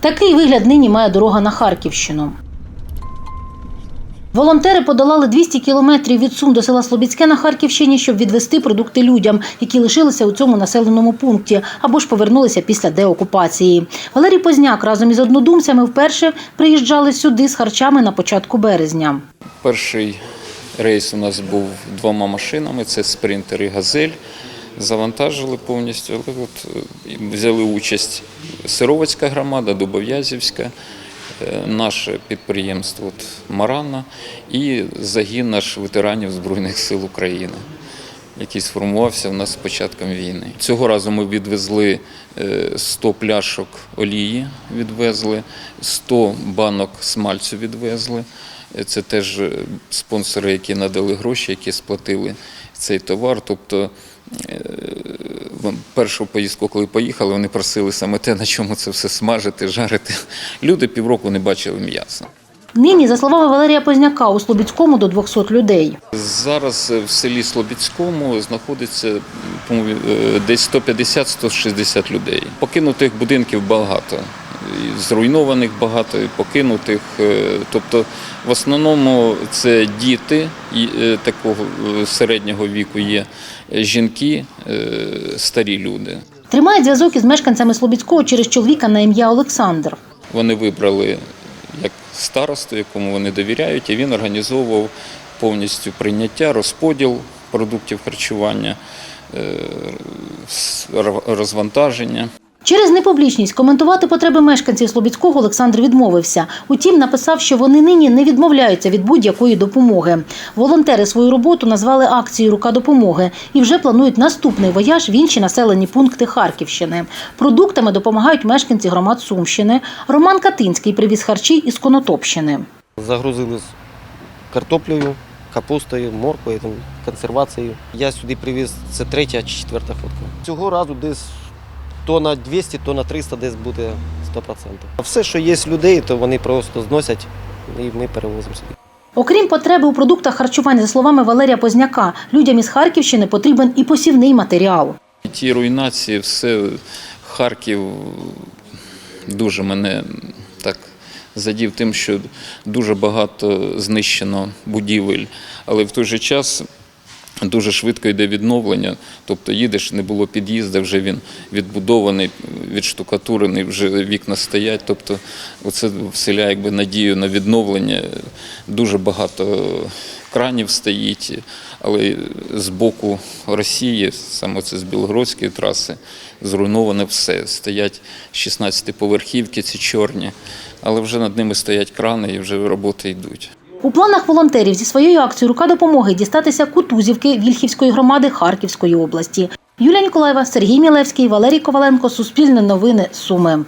Такий вигляд нині має дорога на Харківщину. Волонтери подолали 200 кілометрів від Сум до села Слобідське на Харківщині, щоб відвести продукти людям, які лишилися у цьому населеному пункті або ж повернулися після деокупації. Валерій Позняк разом із однодумцями вперше приїжджали сюди з харчами на початку березня. Перший рейс у нас був двома машинами: це спринтер і газель. Завантажили повністю. Але От е, взяли участь Сировацька громада, Дубов'язівська, е, наше підприємство от, Марана і загін наш ветеранів Збройних сил України, який сформувався в нас з початком війни. Цього разу ми відвезли е, 100 пляшок олії, відвезли, 100 банок смальцю відвезли. Е, Це теж е, спонсори, які надали гроші, які сплатили цей товар. Тобто е, першу поїздку, коли поїхали, вони просили саме те, на чому це все смажити, жарити. Люди півроку не бачили м'яса. Нині, за словами Валерія Позняка, у Слобідському до 200 людей. Зараз в селі Слобідському знаходиться е, десь 150-160 людей. Покинутих будинків багато, зруйнованих багато, покинутих. Е, Тобто, в основному це діти е, такого е, середнього віку є, жінки, старі люди. Тримають зв'язок із мешканцями Слобідського через чоловіка на ім'я Олександр. Вони вибрали як старосту, якому вони довіряють, і він організовував повністю прийняття, розподіл продуктів харчування, розвантаження. Через непублічність коментувати потреби мешканців Слобідського Олександр відмовився. Утім, написав, що вони нині не відмовляються від будь-якої допомоги. Волонтери свою роботу назвали акцією Рука допомоги і вже планують наступний вояж в інші населені пункти Харківщини. Продуктами допомагають мешканці громад Сумщини. Роман Катинський привіз харчі із Конотопщини. Загрузили з картоплею, капустою, морквою, консервацією. Я сюди привіз, це третя чи четверта фотка. Цього разу десь тонна 200, тонна 300 десь буде 100%. А все, що є з людей, то вони просто зносять і ми перевозимо собі. Окрім потреби у продуктах харчування, за словами Валерія Позняка, людям із Харківщини потрібен і посівний матеріал. Ті руйнації, все Харків дуже мене так задів тим, що дуже багато знищено будівель, але в той же час. Дуже швидко йде відновлення, тобто їдеш, не було під'їзду, вже він відбудований, відштукатурений, вже вікна стоять. Тобто, це вселяє якби надію на відновлення. Дуже багато кранів стоїть, але з боку Росії, саме це з Білгородської траси, зруйноване все. Стоять 16-поверхівки, ці чорні, але вже над ними стоять крани і вже роботи йдуть. У планах волонтерів зі своєю акцією Рука допомоги дістатися Кутузівки Вільхівської громади Харківської області. Юлія Ніколаєва, Сергій Мілевський, Валерій Коваленко. Суспільне новини. Суми.